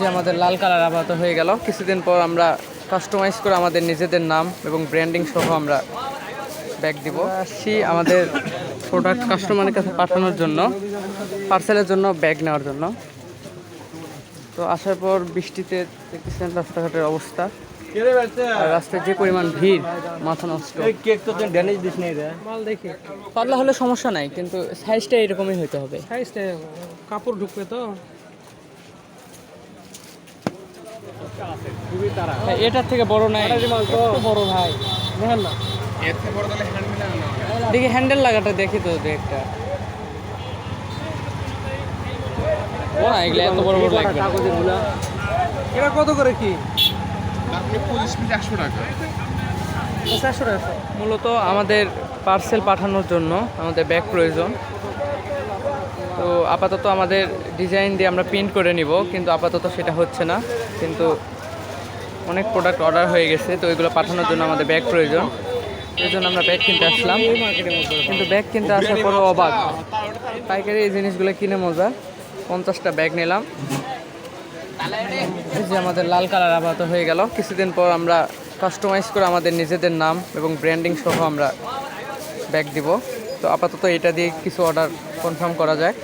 যে আমাদের লাল কালার আপাতত হয়ে গেল। কিছুদিন পর আমরা কাস্টমাইজ করে আমাদের নিজেদের নাম এবং ব্র্যান্ডিং সহ আমরা ব্যাগ দিব। আসছি আমাদের প্রোডাক্ট কাস্টমারের কাছে পাঠানোর জন্য পার্সেলের জন্য ব্যাগ নেওয়ার জন্য। তো আসার পর বৃষ্টিতে দেখতেছেন রাস্তাঘাটের অবস্থা। আর রাস্তায় যে পরিমাণ ভিড় মাথা নষ্ট। কেক তো ড্যামেজ দিস নাই মাল দেখে। পাতলা হলে সমস্যা নাই কিন্তু সাইজটা এরকমই হতে হবে। সাইজটা কাপড় ঢুকবে তো। এটার থেকে বড় নাই বড় ভাই। দেখেন না। দেখি হ্যান্ডেল লাগাটা দেখি তো দু একটা। না এগুলো এত বড় বড় লাগবে কত করে কি? টাকা। মূলত আমাদের পার্সেল পাঠানোর জন্য আমাদের ব্যাগ প্রয়োজন। তো আপাতত আমাদের ডিজাইন দিয়ে আমরা প্রিন্ট করে নিব, কিন্তু আপাতত সেটা হচ্ছে না। কিন্তু অনেক প্রোডাক্ট অর্ডার হয়ে গেছে, তো ওইগুলো পাঠানোর জন্য আমাদের ব্যাগ প্রয়োজন। এই জন্য আমরা ব্যাগ কিনতে আসলাম। কিন্তু ব্যাগ কিনতে আসার পরও অবাক। পাইকারি এই জিনিসগুলো কিনে মজা। পঞ্চাশটা ব্যাগ নিলাম। এই যে আমাদের লাল কালার আপাতত হয়ে গেল। কিছুদিন পর আমরা কাস্টমাইজ করে আমাদের নিজেদের নাম এবং ব্র্যান্ডিং সহ আমরা ব্যাগ দিব। তো আপাতত এটা দিয়ে কিছু অর্ডার কনফার্ম করা যায়।